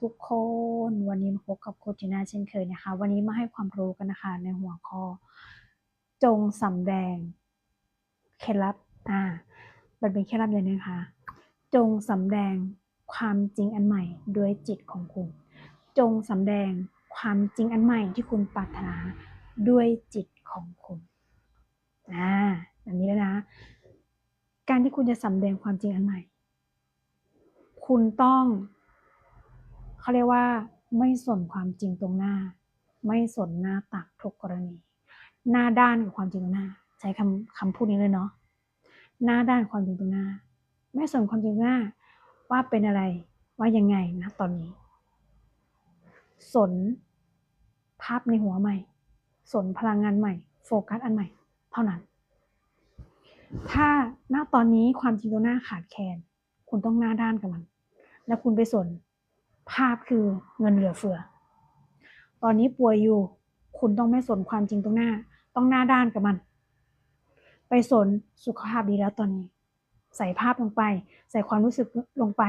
ทุกคนวันนี้มาพบกับโคจีน่าเช่นเคยนะคะ วันนี้มาให้ความรู้กันนะคะ ในหัวข้อ จงสำแดงเคล็ดลับอ่ามันเป็นเคล็ดลับเลยนะคะ จงสำแดงความจริงอันใหม่ด้วยจิตของคุณ จงสำแดงความจริงอันใหม่ที่คุณปรารถนาด้วยจิตของคุณอ่าแบบนี้แล้วนะ การที่คุณจะสำแดงความจริงอันใหม่ คุณต้อง เขาเรียกว่า ไม่สนความจริงตรงหน้า ไม่สนหน้าตักทุกกรณี หน้าด้านกับความจริงตรงหน้า ใช้คำคำพูดนี้เลยเนาะหน้าด้านความจริงตรงหน้า ไม่สนความจริงตรงหน้า ว่าเป็นอะไรว่ายังไงนะตอนนี้ สนภาพในหัวใหม่ สนพลังงานใหม่ โฟกัสอันใหม่ เท่านั้น ถ้าหน้าตอนนี้ความจริงตรงหน้าขาดแคลนคุณต้องหน้าด้านกับมัน แล้วคุณไปสน ภาพคือเงินเหลือเฟือ ตอนนี้ป่วยอยู่ คุณต้องไม่สนความจริงตรงหน้า ต้องหน้าด้านกับมัน ไปสนสุขภาพดีแล้วตอนนี้ ใส่ภาพลงไป ใส่ความรู้สึกลงไป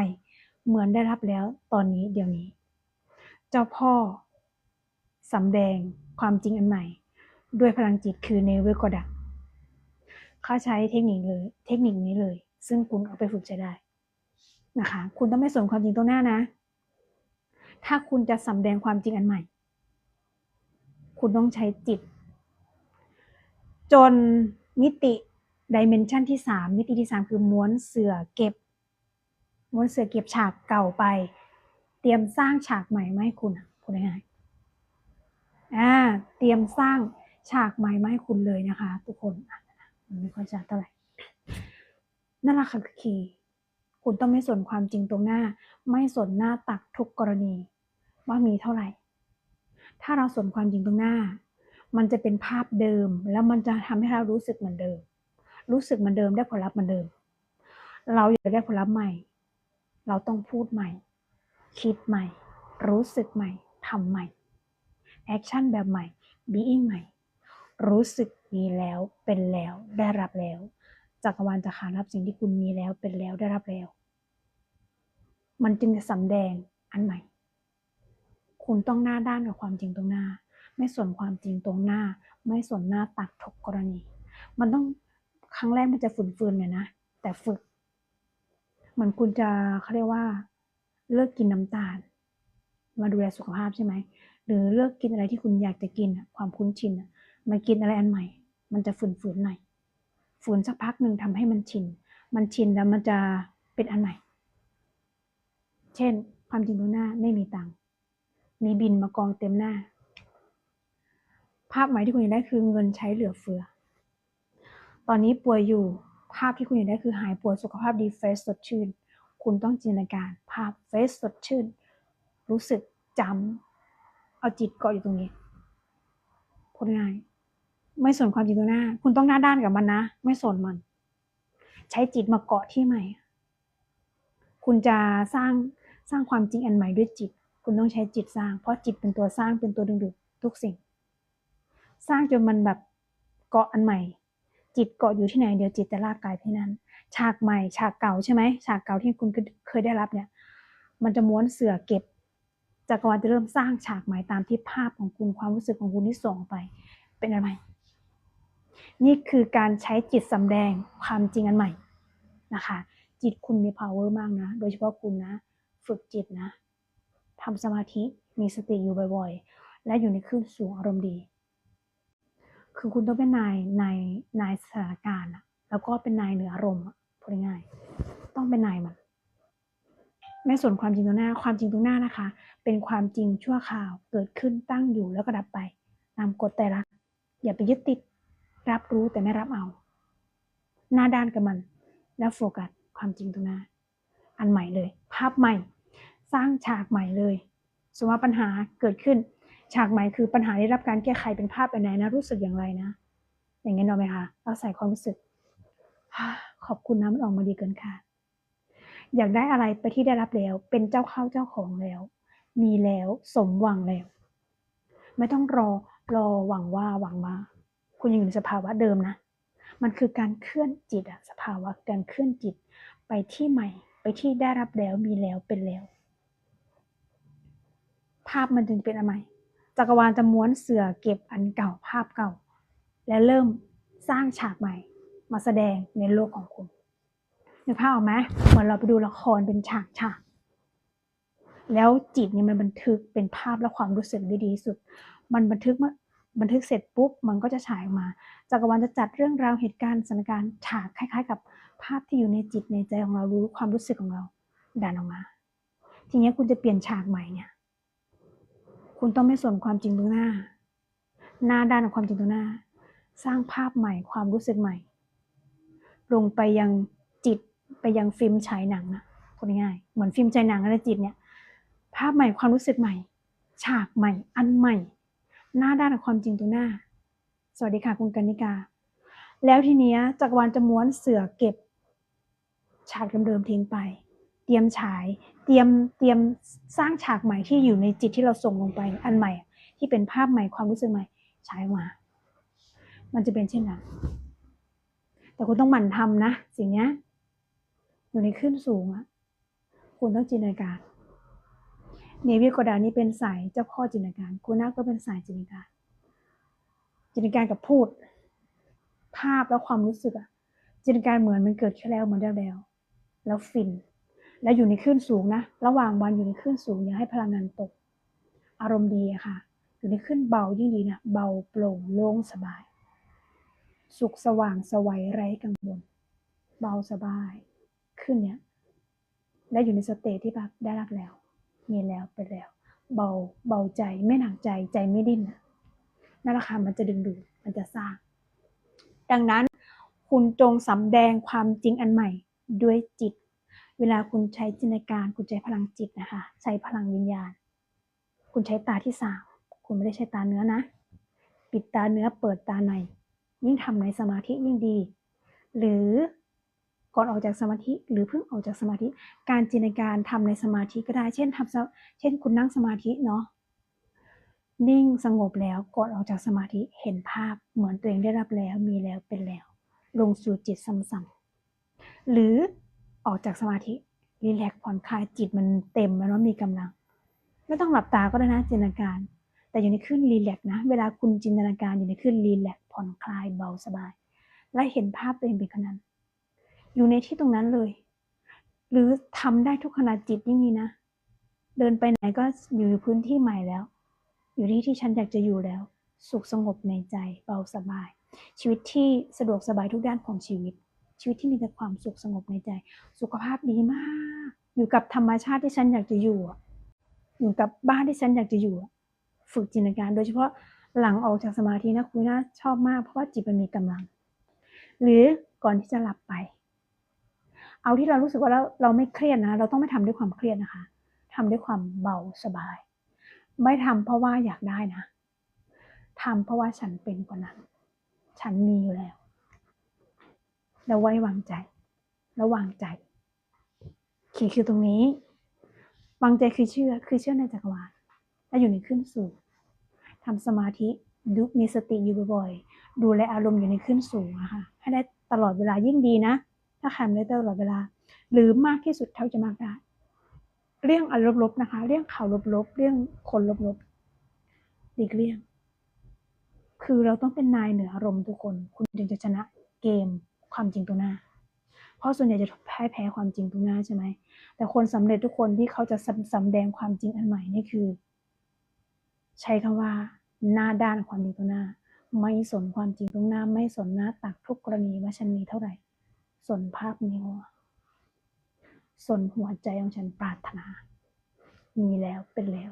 เหมือนได้รับแล้วตอนนี้เดี๋ยวนี้ เจ้าพ่อสำแดงความจริงอันใหม่ ด้วยพลังจิตคือเนเวอร์กอดักเขาใช้เทคนิคเลยเทคนิคนี้เลย ซึ่งคุณเอาไปฝึกใช้ได้นะคะ คุณต้องไม่สนความจริงตรงหน้านะ ถ้าคุณจะสำแดงความจริงอันใหม่ คุณต้องใช้จิต จนมิติดิเมนชันที่สามมิติที่สามคือม้วนเสือเก็บ ม้วนเสือเก็บฉากเก่าไป เตรียมสร้างฉากใหม่มาให้คุณคุณง่ายๆอ่าเตรียมสร้างฉากใหม่มาให้คุณเลยนะคะ ทุกคนมันไม่ค่อยจะเท่าไหร่นั่นแหละค่ะคือคีย์คุณต้องไม่สนความจริงตรงหน้า ไม่สนหน้าตักทุกกรณี ว่ามีเท่าไหร่ ถ้าเราสวนความจริงตรงหน้า มันจะเป็นภาพเดิมแล้วมันจะทำให้เรารู้สึกเหมือนเดิม รู้สึกเหมือนเดิมได้ผลลัพธ์เหมือนเดิม เราอยากได้ผลลัพธ์ใหม่ เราต้องพูดใหม่ คิดใหม่ รู้สึกใหม่ทำใหม่แอคชั่นแบบใหม่ being ใหม่ รู้สึกมีแล้วเป็นแล้วได้รับแล้วจักรวาลจะขานรับสิ่งที่คุณมีแล้วเป็นแล้วได้รับแล้ว มันจึงจะสำแดงอันใหม่ คุณต้องหน้าด้านกับความจริงตรงหน้า ไม่สนความจริงตรงหน้า ไม่สนหน้าตักทุกกรณี มันต้องครั้งแรกมันจะฝืนๆหน่อยนะ แต่ฝึก เหมือนคุณจะเขาเรียกว่า เลิกกินน้ำตาล มาดูแลสุขภาพใช่ไหม หรือเลิกกินอะไรที่คุณอยากจะกินความคุ้นชินมากินอะไรอันใหม่ มันจะฝืนๆหน่อยฝืนสักพักหนึ่งทำให้มันชิน มันชินแล้วมันจะเป็นอันใหม่ เช่น ความจริงตรงหน้าไม่มีตังค์ มีบินมากองเต็มหน้า ภาพใหม่ที่คุณอยากได้คือเงินใช้เหลือเฟือ ตอนนี้ป่วยอยู่ภาพที่คุณอยากได้คือหายป่วยสุขภาพดีเฟสสดชื่น คุณต้องจินตนาการ ภาพเฟสสดชื่น รู้สึกจำเอาจิตเกาะอยู่ตรงนี้พูดง่ายไม่สนความจริงตรงหน้า คุณต้องหน้าด้านกับมันนะ ไม่สนมัน ใช้จิตมาเกาะที่ใหม่ คุณจะสร้างสร้างความจริงอันใหม่ด้วยจิต คุณต้องใช้จิตสร้าง เพราะจิตเป็นตัวสร้างเป็นตัวดึงดูดทุกสิ่ง สร้างจนมันแบบเกาะอันใหม่ จิตเกาะอยู่ที่ไหนเดี๋ยวจิตจะลากกายไปนั้น ฉากใหม่ ฉากเก่าใช่ไหมฉากเก่าที่คุณเคยได้รับเนี่ย มันจะม้วนเสือเก็บจักรวาลจะเริ่มสร้างฉากใหม่ตามที่ภาพของคุณความรู้สึกของคุณที่ส่งไป เป็นอะไร นี่คือการใช้จิตสำแดงความจริงอันใหม่นะคะ จิตคุณมี power มากนะ โดยเฉพาะคุณนะ ฝึกจิตนะ ทำสมาธิมีสติอยู่บ่อยๆ และอยู่ในคลื่นสูงอารมณ์ดี คือคุณต้องเป็นนายนายนายสถานการณ์แล้วก็เป็นนายเหนืออารมณ์พูดง่ายๆต้องเป็นนายมันไม่สนความจริงตรงหน้าความจริงตรงหน้านะคะ เป็นความจริงชั่วคราวเกิดขึ้นตั้งอยู่แล้วก็ดับไป ตามกฎแต่ละอย่าไปยึดติดรับรู้แต่ไม่รับเอา หน้าด้านกับมัน แล้วโฟกัสความจริงตรงหน้า อันใหม่เลย ภาพใหม่ สร้างฉากใหม่เลย สมมติว่าปัญหาเกิดขึ้น ฉากใหม่คือปัญหาได้รับการแก้ไขเป็นภาพแบบไหนนะ รู้สึกอย่างไรนะ อย่างงี้เนาะไหมคะเราใส่ความรู้สึก ขอบคุณนะมันออกมาดีเกินค่ะอยากได้อะไรไปที่ได้รับแล้ว เป็นเจ้าเข้าเจ้าของแล้ว มีแล้วสมหวังแล้ว ไม่ต้องรอรอหวังว่าหวังว่า คุณยังอยู่ในสภาวะเดิมนะ มันคือการเคลื่อนจิตอะสภาวะการเคลื่อนจิตไปที่ใหม่ ไปที่ได้รับแล้วมีแล้วเป็นแล้ว ภาพมันจึงเป็นอันใหม่ จักรวาลจะม้วนเสือเก็บอันเก่าภาพเก่า และเริ่มสร้างฉากใหม่มาแสดงในโลกของคุณนึกภาพออกไหมเหมือนเราไปดูละครเป็นฉากฉากแล้วจิตเนี่ยมันบันทึกเป็นภาพและความรู้สึกได้ดีสุด มันบันทึกมาบันทึกเสร็จปุ๊บมันก็จะฉายออกมาจักรวาลจะจัดเรื่องราวเหตุการณ์สถานการณ์ฉากคล้าย ๆ กับภาพที่อยู่ในจิตในใจของเรารู้ความรู้สึกของเราดันออกมา ทีนี้คุณจะเปลี่ยนฉากใหม่เนี่ย คุณต้องไม่สนความจริงตรงหน้า หน้าด้านของความจริงตรงหน้า สร้างภาพใหม่ความรู้สึกใหม่ ลงไปยังจิตไปยังฟิล์มฉายหนังนะพูดง่ายเหมือนฟิล์มฉายหนังและจิตเนี่ย ภาพใหม่ความรู้สึกใหม่ ฉากใหม่ อันใหม่ หน้าด้านของความจริงตรงหน้า สวัสดีค่ะคุณกนิกา แล้วทีเนี้ยจักรวาลจะม้วนเสือเก็บ ฉากเดิมๆทิ้งไป เตรียมฉาย เตรียมเตรียมสร้างฉากใหม่ที่อยู่ในจิตที่เราส่งลงไปอันใหม่ ที่เป็นภาพใหม่ความรู้สึกใหม่ฉายมา มันจะเป็นเช่นนั้น แต่คุณต้องหมั่นทำนะ สิ่งนี้อยู่ในขึ้นสูงอะคุณต้องจินตนาการเนวิโกดานี่เป็นสายเจ้าพ่อจินตนาการกูน่าก็เป็นสายจินตนาการ จินตนาการกับพูด ภาพแล้วความรู้สึกอะจินตนาการเหมือนมันเกิดขึ้นแล้วเหมือนแล้วแล้วฟิน แล้วอยู่ในคลื่นสูงนะ ระหว่างวันอยู่ในคลื่นสูงอย่าให้พลังงานตก อารมณ์ดีอะค่ะ อยู่ในคลื่นเบายิ่งดีนะ เบาโปร่งโล่งสบาย สุขสว่างสวัยไร้กังวล เบาสบายขึ้นเนี่ย และอยู่ในสเตจที่แบบได้รับแล้ว มีแล้วเป็นแล้ว เบาเบาใจไม่หนักใจใจไม่ดิ้นนะนั่นแหละค่ะมันจะดึงดูดมันจะสร้าง ดังนั้นคุณจงสำแดงความจริงอันใหม่ด้วยจิต เวลาคุณใช้จินตนาการ คุณใช้พลังจิตนะคะ ใช้พลังวิญญาณ คุณใช้ตาที่สามคุณไม่ได้ใช้ตาเนื้อนะ ปิดตาเนื้อเปิดตาใน ยิ่งทำในสมาธิยิ่งดี หรือก่อนออกจากสมาธิหรือเพิ่งออกจากสมาธิ การจินตนาการทำในสมาธิก็ได้ เช่นทำเช่นคุณนั่งสมาธิเนาะนิ่งสงบแล้วก่อนออกจากสมาธิเห็นภาพเหมือนตัวเองได้รับแล้วมีแล้วเป็นแล้ว ลงสู่จิตซ้ำๆหรือ ออกจากสมาธิรีแลกซ์ผ่อนคลายจิตมันเต็มแล้วเนมีกำลัง ไม่ต้องหลับตาก็ได้นะจินตนาการ แต่อยู่ในคลื่นรีแลกซ์นะ เวลาคุณจินตนาการอยู่ในคลื่นรีแลกซ์ผ่อนคลายเบาสบาย และเห็นภาพตัวเองเป็นขนาดอยู่ในที่ตรงนั้นเลย หรือทำได้ทุกขณะจิตยิ่งนี้นะ เดินไปไหนก็อยู่พื้นที่ใหม่แล้ว อยู่ที่ที่ฉันอยากจะอยู่แล้ว สุขสงบในใจเบาสบาย ชีวิตที่สะดวกสบายทุกด้านของชีวิต ชีวิตที่มีแต่ความสุขสงบในใจ สุขภาพดีมาก อยู่กับธรรมชาติที่ฉันอยากจะอยู่อยู่กับบ้านที่ฉันอยากจะอยู่ ฝึกจินตนาการโดยเฉพาะหลังออกจากสมาธินะคุณน่าชอบมากเพราะว่าจิตมันมีกำลัง หรือก่อนที่จะหลับไป เอาที่เรารู้สึกว่าเราเราไม่เครียดนะ เราต้องไม่ทำด้วยความเครียดนะคะทำด้วยความเบาสบาย ไม่ทำเพราะว่าอยากได้นะทำเพราะว่าฉันเป็นกว่านั้น ฉันมีอยู่แล้ว แล้วไว้วางใจ แล้ววางใจขีดคือตรงนี้ วางใจคือเชื่อ คือเชื่อในจักรวาล และอยู่ในขึ้นสูงทำสมาธิดูมีสติอยู่บ่อยๆ ดูแลอารมณ์อยู่ในขึ้นสูงอะค่ะให้ได้ตลอดเวลายิ่งดีนะ ถ้าทำได้ตลอดเวลา หรือมากที่สุดเท่าจะมากได้ เรื่องอารมณ์ลบนะคะ เรื่องข่าวลบๆ เรื่องคนลบๆหลีกเลี่ยง คือเราต้องเป็นนายเหนืออารมณ์ทุกคน คุณจึงจะชนะเกม ความจริงตรงหน้า เพราะส่วนใหญ่จะแพ้แพ้ความจริงตรงหน้าใช่ไหม แต่คนสำเร็จทุกคนที่เขาจะสำสแดงความจริงอันใหม่นี่คือ ใช้คำว่าหน้าด้านความจริงตรงหน้า ไม่สนความจริงตรงหน้า ไม่สนหน้าตักทุกกรณีว่าฉันมีเท่าไหร่ สนภาพนิ้วสนหัวใจของฉันปรารถนา มีแล้วเป็นแล้ว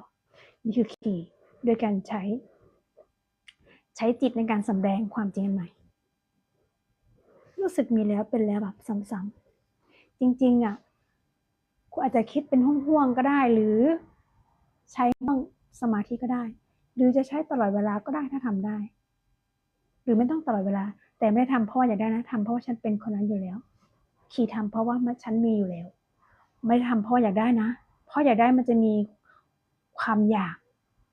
นี่คือขี่ด้วยการใช้ ใช้จิตในการสำแดงความจริงอันใหม่ รู้สึกมีแล้วเป็นแล้วแบบซ้ำๆจริงๆอะคุณอาจจะคิดเป็นห่วงๆก็ได้ หรือใช้ห้องสมาธิก็ได้ หรือจะใช้ตลอดเวลาก็ได้ถ้าทำได้ หรือไม่ต้องตลอดเวลา แต่ไม่ได้ทำเพราะว่าอยากได้นะทำเพราะว่าฉันเป็นคนนั้นอยู่แล้วขี่ทำเพราะว่ามันฉันมีอยู่แล้ว ไม่ทำเพราะอยากได้นะเพราะอยากได้มันจะมีความอยาก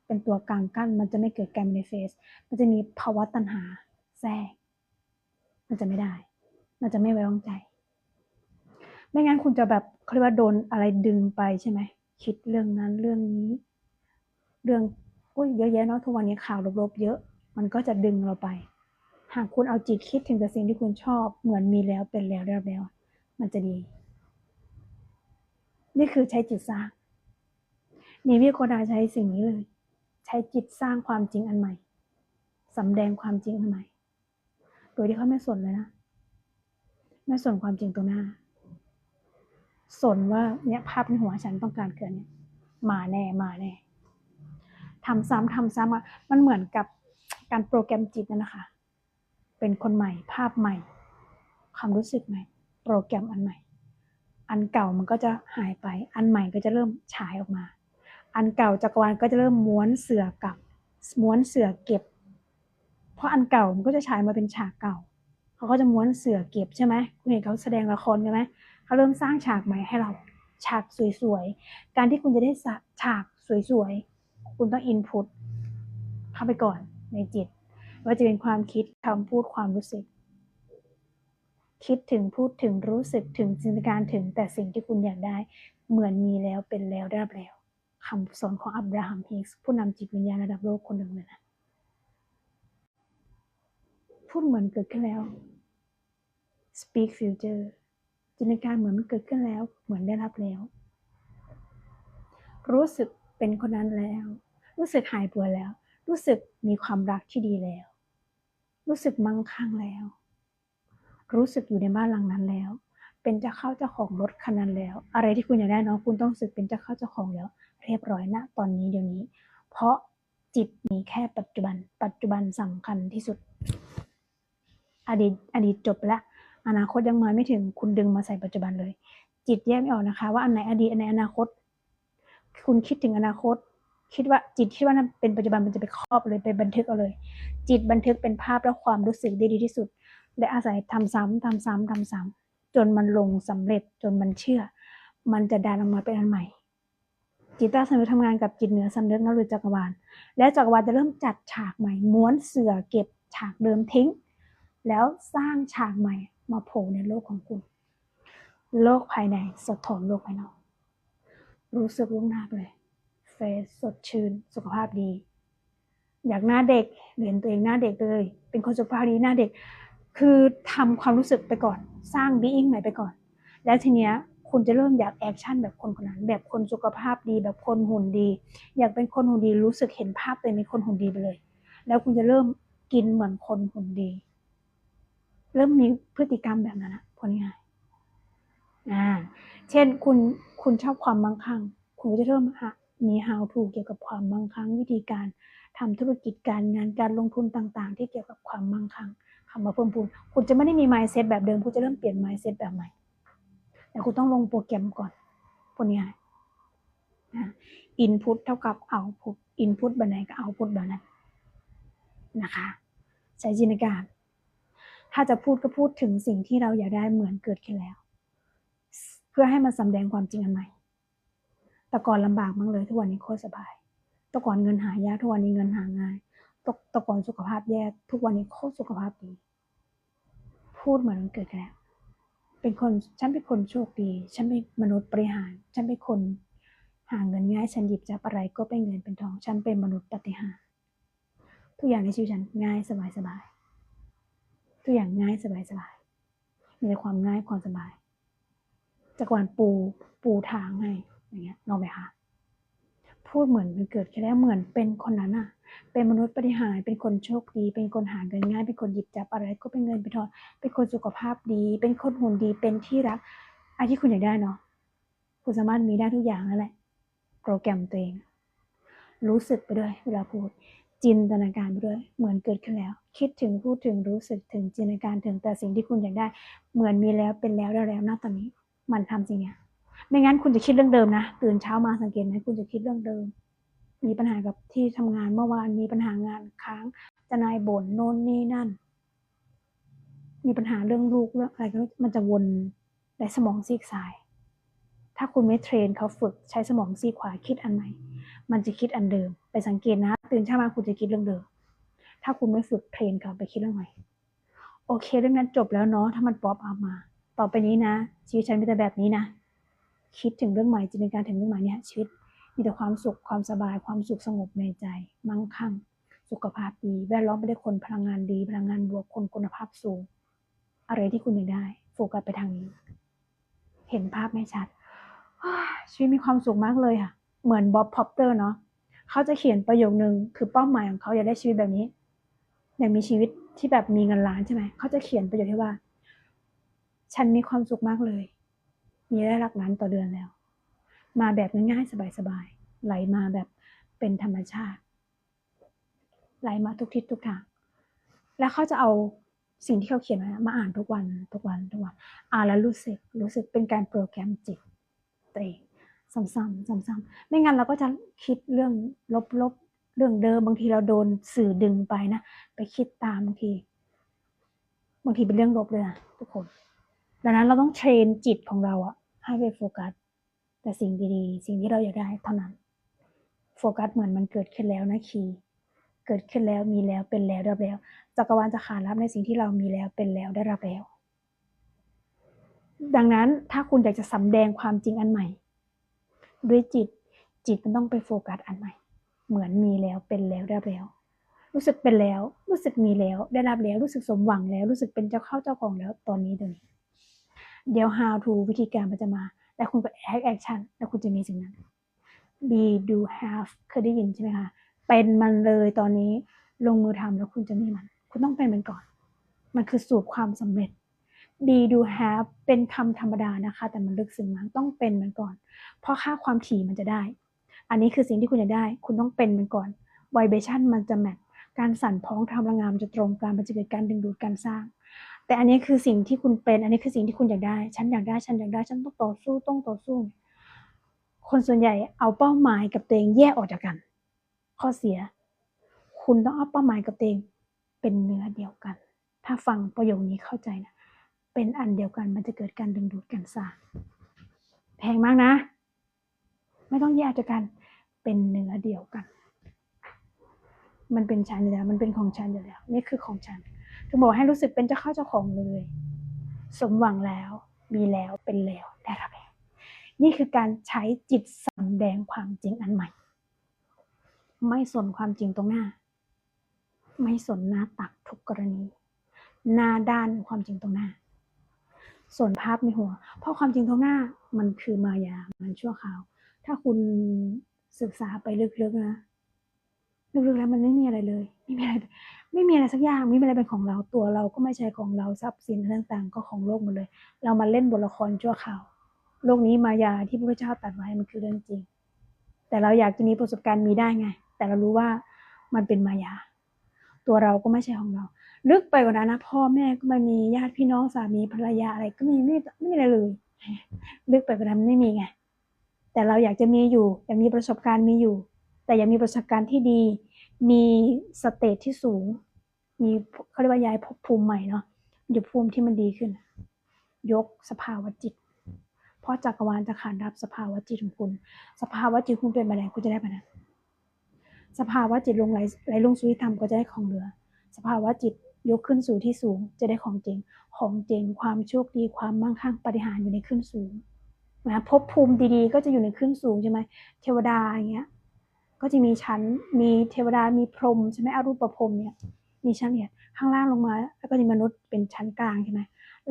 เป็นตัวกลางกั้น มันจะไม่เกิดการ manifest มันจะมีภาวะตัณหาแทรก มันจะไม่ได้ มันจะไม่ไว้วางใจ ไม่งั้นคุณจะแบบเขาเรียกว่าโดนอะไรดึงไปใช่ไหม คิดเรื่องนั้นเรื่องนี้ เรื่องอุ้ยเยอะแยะเนาะทุกวันนี้ข่าวลบๆเยอะ มันก็จะดึงเราไป หากคุณเอาจิตคิดถึงแต่สิ่งที่คุณชอบเหมือนมีแล้วเป็นแล้วได้แล้ว มันจะดี นี่คือใช้จิตสร้างนี่วิโคดาใช้สิ่งนี้เลย ใช้จิตสร้างความจริงอันใหม่สำแดงความจริงอันใหม่ โดยที่เขาไม่สนเลยนะ ไม่สนความจริงตรงหน้า สนว่าเนี่ยภาพในหัวฉันต้องการเกิดเนี่ย มาแน่มาแน่ทำซ้ำทำซ้ำอะมันเหมือนกับการโปรแกรมจิตนั่นนะคะ เป็นคนใหม่ ภาพใหม่ ความรู้สึกใหม่ โปรแกรมอันใหม่ อันเก่ามันก็จะหายไป อันใหม่ก็จะเริ่มฉายออกมา อันเก่าจักรวาลก็จะเริ่มม้วนเสือกลับม้วนเสือเก็บ เพราะอันเก่ามันก็จะฉายมาเป็นฉากเก่า เขาก็จะม้วนเสือเก็บใช่ไหมคุณเห็นเขาแสดงละครกันไหมเขาเริ่มสร้างฉากใหม่ให้เราฉากสวยๆ การที่คุณจะได้ฉากสวยๆ คุณต้องอินพุตเข้าไปก่อนในจิต ว่าจะเป็นความคิดคำพูดความรู้สึก คิดถึงพูดถึงรู้สึกถึงจินตนาการถึงแต่สิ่งที่คุณอยากได้ เหมือนมีแล้วเป็นแล้วได้รับแล้วคำสอนของอับราฮัมฮิกส์ผู้นำจิตวิญญาณระดับโลกคนหนึ่งเลยนะพูดเหมือนเกิดขึ้นแล้ว speak future จินตนาการเหมือนมันเกิดขึ้นแล้ว เหมือนได้รับแล้ว รู้สึกเป็นคนนั้นแล้ว รู้สึกหายป่วยแล้ว รู้สึกมีความรักที่ดีแล้ว รู้สึกมั่งคั่งแล้ว รู้สึกอยู่ในบ้านหลังนั้นแล้ว เป็นเจ้าเข้าเจ้าของรถคันนั้นแล้ว อะไรที่คุณอยากได้น้องคุณต้องรู้สึกเป็นเจ้าเข้าเจ้าของแล้ว เรียบร้อยณตอนนี้เดี๋ยวนี้ เพราะจิตมีแค่ปัจจุบัน ปัจจุบันสำคัญที่สุด อดีตอดีตจบแล้ว อนาคตยังมาไม่ถึงคุณดึงมาใส่ปัจจุบันเลย จิตแยกไม่ออกนะคะ ว่าอันไหนอดีตอันไหนอนาคต คุณคิดถึงอนาคต คิดว่าจิตคิดว่านั่นเป็นปัจจุบันมันจะไปครอบเลยไปบันทึกเอาเลย จิตบันทึกเป็นภาพและความรู้สึกได้ดีที่สุด และอาศัยทำซ้ำทำซ้ำทำซ้ำจนมันลงสำเร็จจนมันเชื่อ มันจะดันออกมาเป็นอันใหม่จิตใต้สำนึกทำงานกับจิตเหนือสำนึกนักหรือจักรวาล และจักรวาลจะเริ่มจัดฉากใหม่ ม้วนเสือเก็บฉากเดิมทิ้ง แล้วสร้างฉากใหม่ มาโผล่ในโลกของคุณ โลกภายในสะท้อนโลกภายนอก รู้สึกล่งหน้าเลย เฟสสดชื่น สุขภาพดี อยากหน้าเด็กเห็นตัวเองหน้าเด็กเลย เป็นคนสุขภาพดีหน้าเด็ก คือทำความรู้สึกไปก่อน สร้างบีอิงใหม่ไปก่อน แล้วทีเนี้ยคุณจะเริ่มอยากแอคชั่นแบบคนคนนั้น แบบคนสุขภาพดี แบบคนหุ่นดี อยากเป็นคนหุ่นดีรู้สึกเห็นภาพตัวเองเป็นคนหุ่นดีไปเลย แล้วคุณจะเริ่มกินเหมือนคนหุ่นดี เริ่มมีพฤติกรรมแบบนั้นนะพูดง่ายอ่าเช่นคุณคุณชอบความมั่งคั่ง คุณก็จะเริ่มหามี how to เกี่ยวกับความมั่งคั่งวิธีการทำธุรกิจการงานการลงทุนต่าง ๆ ที่เกี่ยวกับความมั่งคั่งคำว่าเพิ่มพูนคุณจะไม่ได้มี mindset แบบเดิม คุณจะเริ่มเปลี่ยน mindset แบบใหม่ แต่คุณต้องลงโปรแกรมก่อนพูดง่ายๆนะ input เท่ากับ output input แบบไหนก็ output แบบนั้นนะคะ ใช้จินตนาการ ถ้าจะพูดก็พูดถึงสิ่งที่เราอยากได้เหมือนเกิดขึ้นแล้ว เพื่อให้มันสำแดงความจริงอันใหม่ แต่ก่อนลำบากมากเลยทุกวันนี้โคตรสบายแต่ก่อนเงินหายากทุกวันนี้เงินหาง่ายแตแต่ก่อนสุขภาพแย่ทุกวันนี้โคตรสุขภาพดี พูดเหมือนมันเกิดขึ้นแล้วเป็นคนฉันเป็นคนโชคดี ฉันเป็นมนุษย์บริหาร ฉันเป็นคนหาเงินง่าย ฉันหยิบจับอะไรก็เป็นเงินเป็นทอง ฉันเป็นมนุษย์ปฏิหาร ทุกอย่างในชีวิตฉันง่ายสบายสบาย ทุกอย่างง่ายสบายสบายมีแต่ความง่ายความสบายจักรวาลปูปูทางให้อย่างเงี้ยลองไหมคะพูดเหมือนมันเกิดแค่แล้วเหมือนเป็นคนนั้นอะเป็นมนุษย์ปฏิหารย์เป็นคนโชคดี เป็นคนหาเงินง่าย เป็นคนหยิบจับอะไรก็เป็นเงินเป็นทองเป็นคนสุขภาพดี เป็นคนหุ่นดีเป็นที่รักไอ้ที่คุณอยากได้เนาะคุณสามารถมีได้ทุกอย่างนั่นแหละ โปรแกรมตัวเอง รู้สึกไปด้วยเวลาพูด จินตนาการไปด้วยเหมือนเกิดขึ้นแล้ว คิดถึงพูดถึงรู้สึกถึงจินตนาการถึงแต่สิ่งที่คุณอยากได้ เหมือนมีแล้วเป็นแล้วได้แล้วณตอนนี้ มันทำสิ่งเนี้ยไม่งั้นคุณจะคิดเรื่องเดิมนะตื่นเช้ามาสังเกตไหมคุณจะคิดเรื่องเดิม มีปัญหากับที่ทำงานเมื่อวานมีปัญหางานค้างจะนายบ่นโน่นนี่นั่น มีปัญหาเรื่องลูกเรื่องอะไรก็มันจะวนในสมองซีกซ้าย ถ้าคุณไม่เทรนเขาฝึกใช้สมองซีกขวาคิดอันใหม่มันจะคิดอันเดิม ไปสังเกตนะ ตื่นเช้ามาคุณจะคิดเรื่องเดิม ถ้าคุณไม่ฝึกเทรนเขาไปคิดเรื่องใหม่ โอเคเรื่องนั้นจบแล้วเนาะ ถ้ามันป๊อปอัพมา ต่อไปนี้นะ ชีวิตฉันเป็นแต่แบบนี้นะ คิดถึงเรื่องใหม่จินตนาการถึงเรื่องใหม่เนี่ยชีวิตมีแต่ความสุขความสบายความสุขสงบในใจ มั่งคั่ง สุขภาพดี แวดล้อมไปด้วยคนพลังงานดี พลังงานบวกคนคุณภาพสูง อะไรที่คุณอยากได้โฟกัสไปทางนี้ เห็นภาพไม่ชัดชีวิตมีความสุขมากเลยค่ะ เหมือนบ๊อบพอปเตอร์เนาะ เขาจะเขียนประโยคนึงคือเป้าหมายของเขาอยากได้ชีวิตแบบนี้ อยากมีชีวิตที่แบบมีเงินล้านใช่ไหมเขาจะเขียนประโยคที่ว่า ฉันมีความสุขมากเลย มีได้หลักล้านต่อเดือนแล้ว มาแบบง่ายๆสบายๆไหลมาแบบเป็นธรรมชาติ ไหลมาทุกทิศทุกทางแล้วเขาจะเอาสิ่งที่เขาเขียนไว้มาอ่านทุกวันทุกวันทุกวัน อ่านแล้วรู้สึกรู้สึกเป็นการโปรแกรมจิตตัวเอง ซ้ำๆซ้ำๆไม่งั้นเราก็จะคิดเรื่องลบๆเรื่องเดิมบางทีเราโดนสื่อดึงไปนะ ไปคิดตามบางที บางทีเป็นเรื่องลบเลยนะทุกคน ดังนั้นเราต้องเทรนจิตของเราอะให้ไปโฟกัส แต่สิ่งดีๆ สิ่งที่เราอยากได้เท่านั้น โฟกัสเหมือนมันเกิดขึ้นแล้วนะคีเกิดขึ้นแล้วมีแล้วเป็นแล้วได้แล้วจักรวาลจะขานรับในสิ่งที่เรามีแล้วเป็นแล้วได้รับแล้ว ดังนั้นถ้าคุณอยากจะสำแดงความจริงอันใหม่ ด้วยจิต จิตมันต้องไปโฟกัสอันใหม่ เหมือนมีแล้วเป็นแล้วได้แล้ว รู้สึกเป็นแล้ว รู้สึกมีแล้ว ได้รับแล้วรู้สึกสมหวังแล้ว รู้สึกเป็นเจ้าเข้าเจ้าของแล้วตอนนี้เดี๋ยวนี้เดี๋ยว how to วิธีการมันจะมาแล้วคุณก็ act action แล้วคุณจะมีสิ่งนั้น be do have เคยได้ยินใช่ไหมคะเป็นมันเลยตอนนี้ลงมือทำแล้วคุณจะมีมัน คุณต้องเป็นมันก่อน มันคือสูตรความสำเร็จ be do have เป็นคำธรรมดานะคะ แต่มันลึกซึ้งมากต้องเป็นมันก่อน เพราะค่าความถี่มันจะได้ อันนี้คือสิ่งที่คุณอยากได้ คุณต้องเป็นมันก่อน vibration มันจะแมทการสั่นพ้องทำพลังงามจะตรงกันมันจะเกิดการดึงดูดการสร้าง แต่อันนี้คือสิ่งที่คุณเป็น อันนี้คือสิ่งที่คุณอยากได้ ฉันอยากได้ ฉันอยากได้ ฉันต้องต่อสู้ต้องต่อสู้ คนส่วนใหญ่เอาเป้าหมายกับตัวเองแยกออกจากกัน ข้อเสีย คุณต้องเอาเป้าหมายกับตัวเองเป็นเนื้อเดียวกัน ถ้าฟังประโยคนี้เข้าใจนะ เป็นอันเดียวกันมันจะเกิดการดึงดูดกันสร้าแพงมากนะ ไม่ต้องแยกจากกันเป็นเนื้อเดียวกัน มันเป็นฉันอยู่แล้ว มันเป็นของฉันอยู่แล้ว นี่คือของฉันถึงบอกให้รู้สึกเป็นเจ้าข้าเจ้าของเลย สมหวังแล้ว มีแล้วเป็นแล้วได้รับแล้วนี่คือการใช้จิตสำแดงความจริงอันใหม่ ไม่สนความจริงตรงหน้า ไม่สนหน้าตักทุกกรณี หน้าด้านความจริงตรงหน้า ส่วนภาพในหัว เพราะความจริงตรงหน้ามันคือมายา มันชั่วคราว ถ้าคุณศึกษาไปลึกๆนะลึกๆแล้วมันไม่มีอะไรเลย ไม่มีอะไร ไม่มีอะไรสักอย่าง ไม่มีอะไรเป็นของเรา ตัวเราก็ไม่ใช่ของเรา ทรัพย์สินต่างๆ ก็ของโลกหมดเลย เรามาเล่นบทละครชั่วคราว โลกนี้มายาที่พระเจ้าตัดไว้มันคือเรื่องจริง แต่เราอยากจะมีประสบการณ์มีได้ไง แต่เรารู้ว่ามันเป็นมายา ตัวเราก็ไม่ใช่ของเรา ลึกไปกว่านั้นนะพ่อแม่ก็ไม่มีญาติพี่น้องสามีภรรยาอะไรก็ม่ไม่ไม่มีอะไรเลย ลึกไปกว่านั้นไม่มีไงแต่เราอยากจะมีอยู่อยากมีประสบการณ์มีอยู่ แต่อยากมีประสบการณ์ที่ดี มีสเตจที่สูง มีเขาเรียกว่าย้ายภพภูมิใหม่เนาะอยู่ภูมิที่มันดีขึ้น ยกสภาวะจิตเพราะจักรวาลจะขานรับสภาวะจิตของคุณ สภาวะจิตคุณเป็นอะไรคุณจะได้ปะนะสภาวะจิตลงไหลไหลลงสู่ที่ต่ำก็จะได้ของเหลือ สภาวะจิต ยกขึ้นสู่ที่สูงจะได้ของจริง ของจริงความโชคดีความมั่งคั่งปฏิหารอยู่ในขึ้นสูงนะภพภูมิดีๆ ก็จะอยู่ในขึ้นสูงใช่ไหมเทวดาอย่างเงี้ยก็จะมีชั้นมีเทวดามีพรหมใช่ไหมอรูปพรหมเนี่ยมีชั้นเนี่ยข้างล่างลงมาแล้วก็มีมนุษย์เป็นชั้นกลางใช่ไหม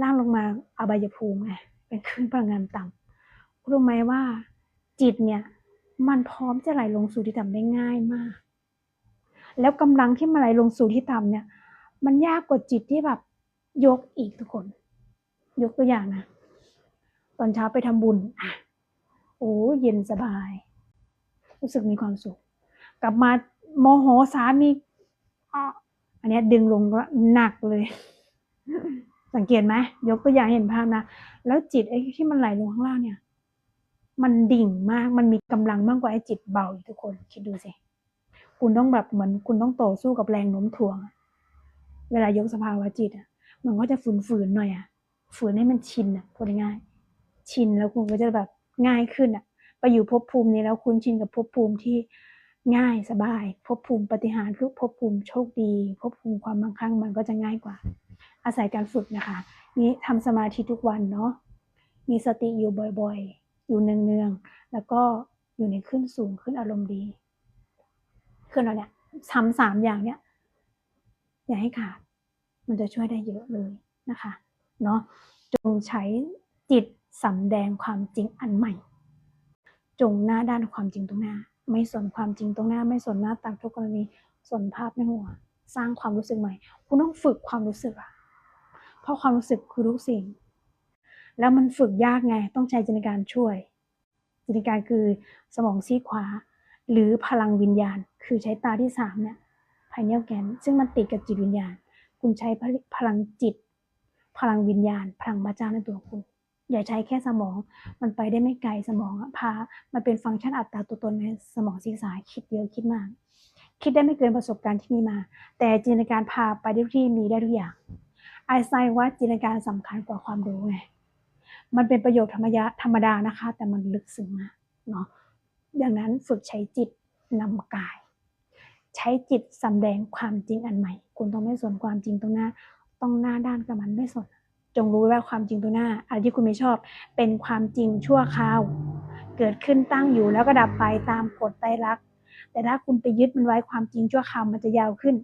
ล่างลงมาอบายภูมิไงเป็นขึ้นพลังงานต่ำรู้ไหมว่าจิตเนี่ยมันพร้อมจะไหลลงสู่ที่ต่ำได้ง่ายมาก แล้วกำลังที่มาไหลลงสู่ที่ต่ำเนี่ย มันยากกว่าจิตที่แบบยกอีกทุกคน ยกตัวอย่างนะ ตอนเช้าไปทำบุญอะโอ้เย็นสบาย รู้สึกมีความสุข กลับมาโมโหสามีอันนี้ดึงลงก็หนักเลย สังเกตไหมยกตัวอย่างเห็นภาพนะแล้วจิตไอ้ที่มันไหลลงข้างล่างเนี่ย มันดิ่งมากมันมีกำลังมากกว่าไอ้จิตเบาอีกทุกคน คิดดูสิ คุณต้องแบบเหมือนคุณต้องต่อสู้กับแรงโน้มถ่วงอะ เวลายกสภาวะจิตอะ มันก็จะฝืนๆหน่อยอะ ฝืนให้มันชินอะพูดง่ายชินแล้วคุณก็จะแบบง่ายขึ้นอะ ไปอยู่ภพภูมินี้แล้วคุณชินกับภพภูมิที่ง่ายสบายภพภูมิปฏิหารย์รูปภพภูมิโชคดีภพภูมิความมั่งคั่งมันก็จะง่ายกว่า อาศัยการฝึกนะคะ นี้ทำสมาธิทุกวันเนาะมีสติอยู่บ่อยๆ อยู่เนืองๆแล้วก็อยู่ในขึ้นสูงขึ้นอารมณ์ดี ขึ้นเราเนี่ยทำสามอย่างเนี้ย อย่าให้ขาด มันจะช่วยได้เยอะเลยนะคะเนาะจงใช้จิตสำแดงความจริงอันใหม่ จงหน้าด้านความจริงตรงหน้า ไม่สนความจริงตรงหน้า ไม่สนหน้าตักทุกกรณีสนภาพในหัว สร้างความรู้สึกใหม่ คุณต้องฝึกความรู้สึกอะเพราะความรู้สึกคือทุกสิ่ง แล้วมันฝึกยากไง ต้องใช้จินตนาการช่วย จินตนาการคือสมองซีขวา หรือพลังวิญญาณ คือใช้ตาที่สามเนี่ย ภายในแกนซึ่งมันติดกับจิตวิญญาณ คุณใช้พลังจิต พลังวิญญาณ พลังพระเจ้าในตัวคุณ อย่าใช้แค่สมอง มันไปได้ไม่ไกลสมองอะพา มันเป็นฟังก์ชันอัตราตัวตนในสมองซีกซ้ายคิดเยอะคิดมาก คิดได้ไม่เกินประสบการณ์ที่มีมา แต่จินตนาการพาไปได้ที่มีได้ทุกอย่างไอน์สไตน์ว่าจินตนาการสำคัญกว่าความรู้ไงมันเป็นประโยคธรรมยะธรรมดานะคะ แต่มันลึกซึ้งมากเนาะดังนั้นฝึกใช้จิตนำกาย ใช้จิตสำแดงความจริงอันใหม่ คุณต้องไม่สนความจริงตรงหน้า ต้องหน้าด้านกับมันไม่สน จงรู้ไว้ว่าความจริงตรงหน้าอะไรที่คุณไม่ชอบ เป็นความจริงชั่วคราว เกิดขึ้นตั้งอยู่แล้วก็ดับไปตามกฎไตรลักษณ์แต่ถ้าคุณไปยึดมันไว้ความจริงชั่วคราวมันจะยาวขึ้น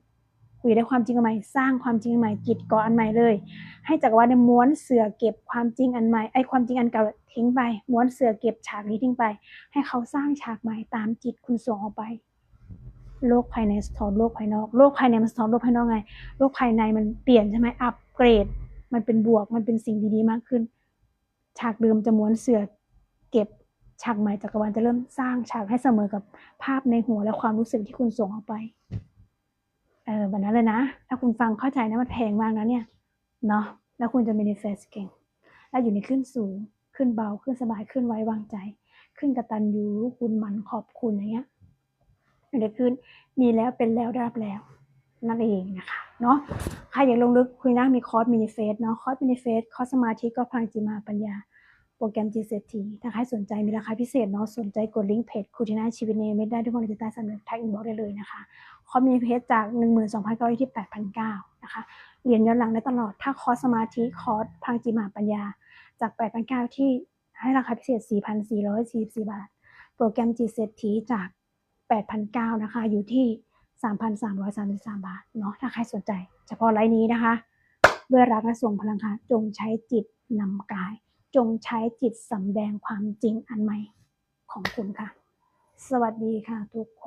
คุยได้ความจริงอันใหม่ สร้างความจริงอันใหม่จิตก่ออันใหม่เลย ให้จักรวาลเนี่ยม้วนเสือเก็บความจริงอันใหม่ไอ้ความจริงอันเก่าทิ้งไปม้วนเสือเก็บฉากนี้ทิ้งไป ให้เขาสร้างฉากใหม่ตามจิตคุณส่งออกไป โลกภายในสะท้อนโลกภายนอก โลกภายในมันสะท้อนโลกภายนอกไง โลกภายในมันเปลี่ยนใช่ไหมอัปเกรด มันเป็นบวก มันเป็นสิ่งดีๆมากขึ้น ฉากเดิมจะม้วนเสือเก็บฉากใหม่จักรวาลจะเริ่มสร้างฉากให้เสมอกับภาพในหัวและความรู้สึกที่คุณส่งออกไป เออแบบนั้นเลยนะ ถ้าคุณฟังเข้าใจนะมันแพงมากนะเนี่ย เนาะ แล้วคุณจะ manifest เก่ง แล้วอยู่ในขึ้นสูง ขึ้นเบา ขึ้นสบาย ขึ้นไว้วางใจ ขึ้นกระตัญญูรูคุณมันขอบคุณอย่างเงี้ย อยู่ในขึ้น มีแล้วเป็นแล้วได้รับแล้วนั่นเองนะคะเนาะใครอยากลงลึกคุยนะมีคอร์สมินิเฟสเนาะคอร์สมินิเฟสคอร์สสมาธิก็พลังจิมาปัญญา โปรแกรม G7T ถ้าใครสนใจมีราคาพิเศษเนาะสนใจกดลิงก์เพจคูทินาชีวิตเนเมได้ทุกคนในใต้สำเร็จทักอินบ็อกได้เลยนะคะคอร์สมินิเฟสจาก 12,900ที่8,900นะคะเรียนย้อนหลังได้ตลอดถ้าคอร์สสมาธิคอร์สพลังจิมาปัญญา จาก8,900ที่ให้ราคาพิเศษ 4,444 บาท โปรแกรม G7T จาก 8,900นะคะ อยู่ที่ 3,333 บาท เนาะ ถ้าใครสนใจ เฉพาะไลน์นี้นะคะ ด้วยรักและส่งพลังค่ะ จงใช้จิตนำกาย จงใช้จิตสำแดงความจริงอันใหม่ของคุณค่ะ สวัสดีค่ะทุกค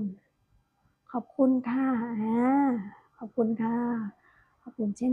น ขอบคุณค่ะอ่าขอบคุณค่ะ ขอบคุณเช่น